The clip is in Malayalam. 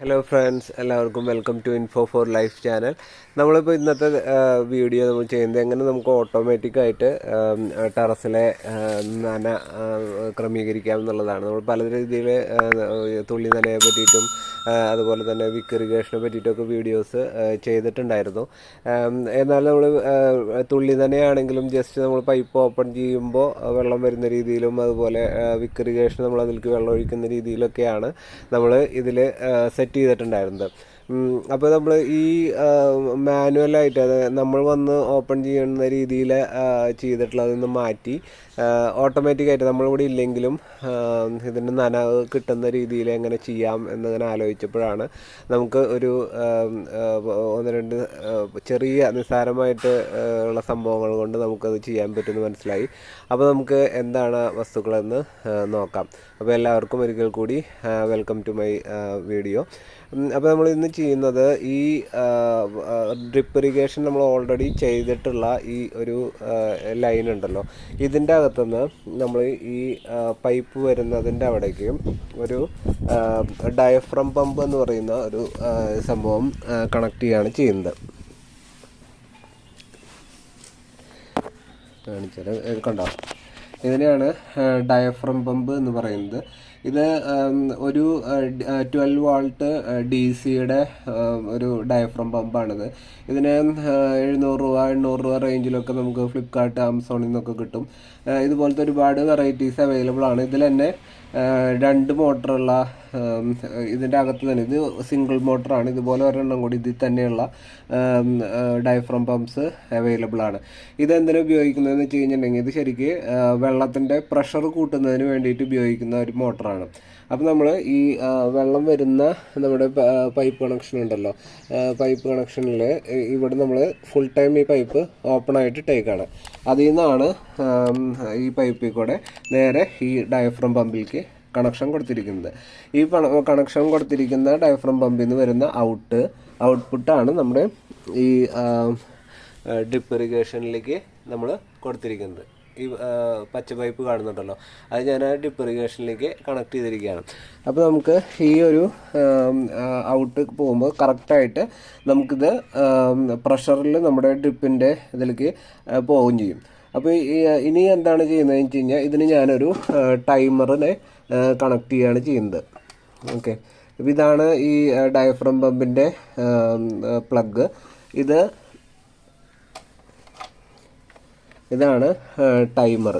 ഹലോ ഫ്രണ്ട്സ് എല്ലാവർക്കും welcome to info for life channel നമ്മളിപ്പോൾ ഇന്നത്തെ വീഡിയോ നമ്മൾ ചെയ്യുന്നത് എങ്ങനെ നമുക്ക് ഓട്ടോമാറ്റിക്കായിട്ട് ടെറസിലെ നന ക്രമീകരിക്കാം എന്നുള്ളതാണ്. നമ്മൾ പല രീതിയിൽ തുള്ളി നനയെ പറ്റിയിട്ടും അതുപോലെ തന്നെ വിക്ക് ഇറിഗേഷനെ പറ്റിയിട്ടൊക്കെ വീഡിയോസ് ചെയ്തിട്ടുണ്ടായിരുന്നു. എന്നാൽ നമ്മൾ തുള്ളി തന്നെയാണെങ്കിലും ജസ്റ്റ് നമ്മൾ പൈപ്പ് ഓപ്പൺ ചെയ്യുമ്പോൾ വെള്ളം വരുന്ന രീതിയിലും അതുപോലെ വിക്ക് ഇറിഗേഷൻ നമ്മൾ അതിലേക്ക് വെള്ളം ഒഴിക്കുന്ന രീതിയിലൊക്കെയാണ് നമ്മൾ ഇതിൽ സെറ്റ് ചെയ്തിട്ടുണ്ടായിരുന്നത്. അപ്പോൾ നമ്മൾ ഈ മാനുവലായിട്ട് അത് നമ്മൾ വന്ന് ഓപ്പൺ ചെയ്യുന്ന രീതിയിൽ ചെയ്തിട്ടുള്ളതിൽ നിന്ന് മാറ്റി ഓട്ടോമാറ്റിക്കായിട്ട് നമ്മളിവിടെ ഇല്ലെങ്കിലും ഇതിന്റെ നനവ് കിട്ടുന്ന രീതിയിൽ എങ്ങനെ ചെയ്യാം എന്നതിനെ ആലോചിച്ചപ്പോഴാണ് നമുക്ക് ഒരു ഒന്ന് രണ്ട് ചെറിയ നിസ്സാരമായിട്ട് ഉള്ള സംഭവങ്ങൾ കൊണ്ട് നമുക്കത് ചെയ്യാൻ പറ്റുമെന്ന് മനസ്സിലായി. അപ്പോൾ നമുക്ക് എന്താണ് വസ്തുക്കളെന്ന് നോക്കാം. അപ്പോൾ എല്ലാവർക്കും ഒരിക്കൽ കൂടി വെൽക്കം ടു മൈ വീഡിയോ അപ്പോൾ നമ്മൾ ഇന്ന് ചെയ്യുന്നത് ഈ ഡ്രിപ്പ് ഇറിഗേഷൻ നമ്മൾ ഓൾറെഡി ചെയ്തിട്ടുള്ള ഈ ഒരു ലൈൻ ഉണ്ടല്ലോ. ഇതിന്റെ അകത്തുനിന്ന് നമ്മൾ ഈ പൈപ്പ് വരുന്നതിന്റെ അവിടേക്ക് ഒരു ഡയഫ്രം പമ്പ് എന്ന് പറയുന്ന ഒരു സംഭവം കണക്ട് ചെയ്യാണ് ചെയ്യുന്നത്. കാണിച്ചാൽ കണ്ടോ? ഇതിനെയാണ് ഡയഫ്രം പമ്പ് എന്ന് പറയുന്നത്. ഇത് ഒരു ട്വൽവ് വോൾട്ട് ഡി സിയുടെ ഒരു ഡയഫ്രം പമ്പാണിത് ഇതിന് എഴുന്നൂറ് രൂപ എണ്ണൂറ് രൂപ റേഞ്ചിലൊക്കെ നമുക്ക് ഫ്ലിപ്കാർട്ട് ആമസോണിൽ നിന്നൊക്കെ കിട്ടും. ഇതുപോലത്തെ ഒരുപാട് വെറൈറ്റീസ് അവൈലബിൾ ആണ്. ഇതിൽ തന്നെ രണ്ട് മോട്ടറുള്ള ഇതിന്റെ അകത്ത് തന്നെ ഇത് സിംഗിൾ മോട്ടറാണ് ഇതുപോലെ ഒരെണ്ണം കൂടി ഇതിൽ തന്നെയുള്ള ഡയഫ്രം പമ്പ്സ് അവൈലബിൾ ആണ്. ഇതെന്തിനാണ് ഉപയോഗിക്കുന്നതെന്ന് വെച്ച് കഴിഞ്ഞിട്ടുണ്ടെങ്കിൽ ഇത് ശരിക്ക് വെള്ളത്തിന്റെ പ്രഷർ കൂട്ടുന്നതിന് വേണ്ടിയിട്ട് ഉപയോഗിക്കുന്ന ഒരു മോട്ടറാണ് അപ്പം നമ്മൾ ഈ വെള്ളം വരുന്ന നമ്മുടെ പൈപ്പ് കണക്ഷൻ ഉണ്ടല്ലോ പൈപ്പ് കണക്ഷനിൽ ഇവിടെ നമ്മൾ ഫുൾ ടൈം ഈ പൈപ്പ് ഓപ്പൺ ആയിട്ട് ഇട്ടേക്കാണ് അതിൽ നിന്നാണ് ഈ പൈപ്പിൽ കൂടെ നേരെ ഈ ഡയഫ്രം പമ്പിലേക്ക് കണക്ഷൻ കൊടുത്തിരിക്കുന്നത്. ഈ കണക്ഷൻ കൊടുത്തിരിക്കുന്ന ഡയഫ്രം പമ്പിൽ നിന്ന് വരുന്ന ഔട്ട് ഔട്ട്പുട്ടാണ് നമ്മുടെ ഈ ഡ്രിപ്പ് ഇറിഗേഷനിലേക്ക് നമ്മൾ കൊടുത്തിരിക്കുന്നത്. ഈ പച്ച പൈപ്പ് കാണുന്നുണ്ടല്ലോ. അത് ഞാൻ ആ ഡിപ്പ് ഇറിഗേഷനിലേക്ക് കണക്ട് ചെയ്തിരിക്കുകയാണ്. അപ്പോൾ നമുക്ക് ഈ ഒരു ഔട്ട് പോകുമ്പോൾ കറക്റ്റായിട്ട് നമുക്കിത് പ്രഷറിൽ നമ്മുടെ ഡ്രിപ്പിന്റെ ഇതിലേക്ക് പോവുകയും ചെയ്യും. അപ്പോൾ ഇനി എന്താണ് ചെയ്യുന്നത് വെച്ച് കഴിഞ്ഞാൽ ഇതിന് ഞാനൊരു ടൈമറിനെ കണക്ട് ചെയ്യുകയാണ് ചെയ്യുന്നത്. ഓക്കെ അപ്പോൾ ഇതാണ് ഈ ഡയഫ്രം പമ്പിന്റെ പ്ലഗ് ഇത് ഇതാണ് ടൈമർ.